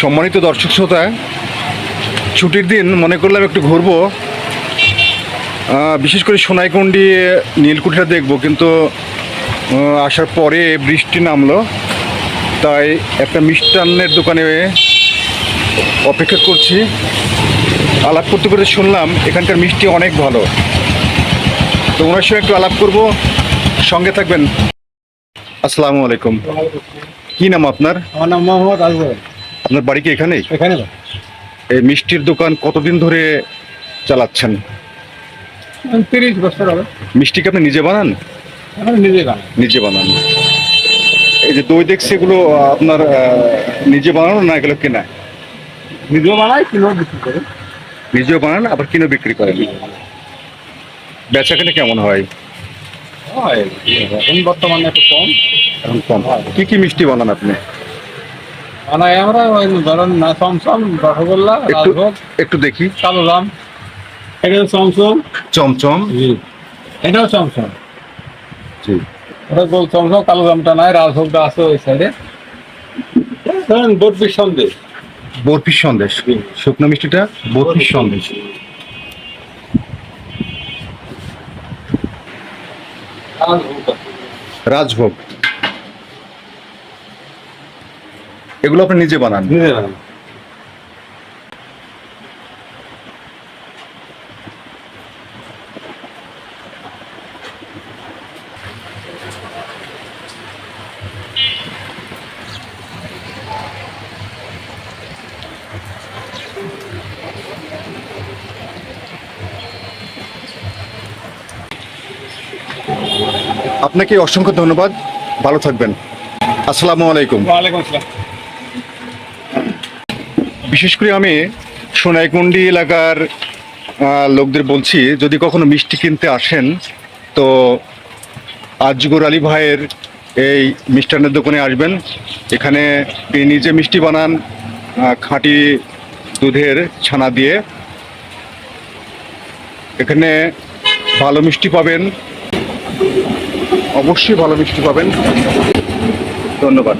সম্মানিত দর্শক শ্রোতা, ছুটির দিন মনে করলাম একটু ঘুরবো। বিশেষ করে সোনাইকুণ্ডি, নীলকুঠিটা দেখব, কিন্তু আসার পরে বৃষ্টি নামলো। তাই একটা মিষ্টান্নের দোকানে অপেক্ষা করছি। আলাপ করতে করতে শুনলাম, এখানকার মিষ্টি অনেক ভালো। তো ওনার সঙ্গে একটু আলাপ করব। সঙ্গে থাকবেন। আসসালামু আলাইকুম। কি নাম আপনার? আমার নাম মোহাম্মদ আজগর আপনার বাড়ি কি এখানেই? এখানে এই মিষ্টির দোকান কতদিন ধরে চালাচ্ছেন? তিরিশ বছর হবে। মিষ্টি কি আপনি নিজে বানান? নিজে গান নিজে বানান। এই যে দই দেখছি এগুলো আপনার নিজে বানানো না এগুলো কেনা? নিজেও বানায় কিনেও বিক্রি করে। নিজেও বানান আবার কিনে বিক্রি করেন? বেচা কেনা কেমন হয়? হয় এখন বর্তমানে একটু কম। এখন কম। কি কি মিষ্টি বানান আপনি? বানাই আমরা ওই ধরেন না চমচম রসগোল্লা একটু রাজভোগ একটু দেখি। কালো জাম। এটা চমচম? চমচম? জি। এটাও চমচম। জি। ওটা গোল চমচম কালো জামটা নাই রাজভোগটা আছে ওই সাইডে ধরেন বরফির সন্দেশ। বরফির সন্দেশ। শুকনো মিষ্টিটা বরফির সন্দেশ। রাজভোগ। রাজভোগ। এগুলো আপনি নিজে বানান। নিজে বানাই আপনাকে অসংখ্য ধন্যবাদ। ভালো থাকবেন। আসসালামু আলাইকুম। ওয়ালাইকুম আসসালাম। বিশেষ করে আমি সোনাইকুণ্ডি এলাকার লোকদের বলছি, যদি কখনো মিষ্টি কিনতে আসেন, তো আজগর আলী ভাইয়ের এই মিষ্টান্নের দোকানে আসবেন। এখানে তিনি নিজে মিষ্টি বানান খাঁটি দুধের ছানা দিয়ে। এখানে ভালো মিষ্টি পাবেন। অবশ্যই ভালো মিষ্টি পাবেন। ধন্যবাদ।